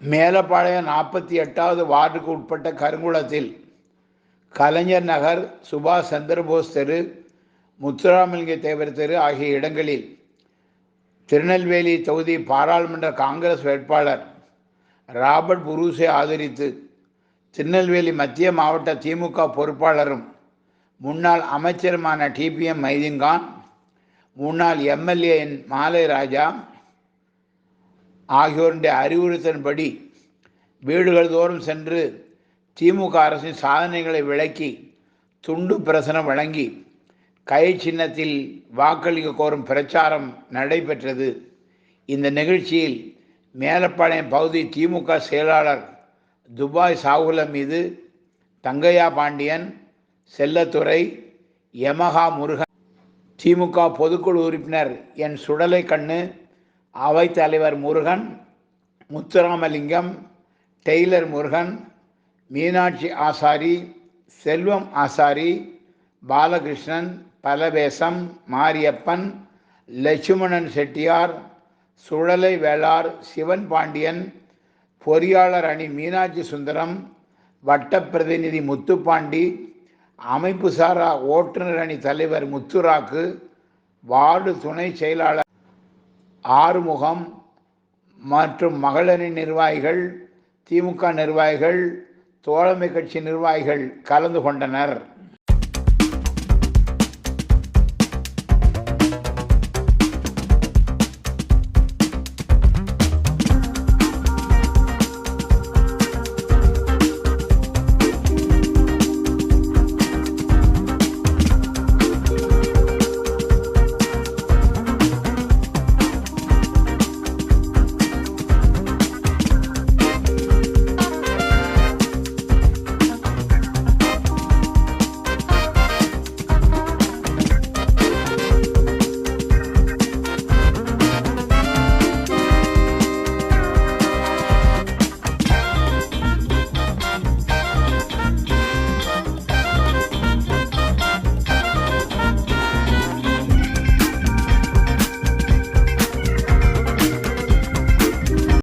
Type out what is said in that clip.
மேலப்பாளையம் நாற்பத்தி எட்டாவது வார்டுக்கு உட்பட்ட கருங்குளத்தில் கலைஞர் நகர் சுபாஷ் சந்திரபோஸ் தெரு முத்துராமலிங்க தேவர் தெரு ஆகிய இடங்களில் திருநெல்வேலி தொகுதி பாராளுமன்ற காங்கிரஸ் வேட்பாளர் ராபர்ட் புரூஸை ஆதரித்து திருநெல்வேலி மத்திய மாவட்ட திமுக பொறுப்பாளரும் முன்னாள் அமைச்சருமான டிபிஎம் மைதீன்கான் முன்னாள் எம்எல்ஏ என் மாலை ராஜா ஆகியோருடைய அறிவுறுத்தன்படி வீடுகள் தோறும் சென்று திமுக அரசின் சாதனைகளை விளக்கி துண்டு பிரசனம் வழங்கி கை சின்னத்தில் வாக்களிக்க கோரும் பிரச்சாரம் நடைபெற்றது. இந்த நிகழ்ச்சியில் மேலப்பாளையம் பகுதி திமுக செயலாளர் துபாய் சாகுலம் மீது தங்கையா பாண்டியன் செல்லத்துறை யமகா முருகன் திமுக பொதுக்குழு உறுப்பினர் என் சுடலை கண்ணு அவைத்தலைவர் முருகன் முத்துராமலிங்கம் டெய்லர் முருகன் மீனாட்சி ஆசாரி செல்வம் ஆசாரி பாலகிருஷ்ணன் பலவேசம் மாரியப்பன் லட்சுமணன் செட்டியார் சுழலை வேளார் சிவன் பாண்டியன் பொறியாளர் அணி மீனாட்சி சுந்தரம் வட்ட பிரதிநிதி முத்துப்பாண்டி அமைப்பு சாரா ஓட்டுநர் அணி தலைவர் முத்துராக்கு வார்டு துணை செயலாளர் ஆறுமுகம் மற்றும் மகளிரணி நிர்வாகிகள் திமுக நிர்வாகிகள் தோழமை கட்சி நிர்வாகிகள் கலந்து கொண்டனர்.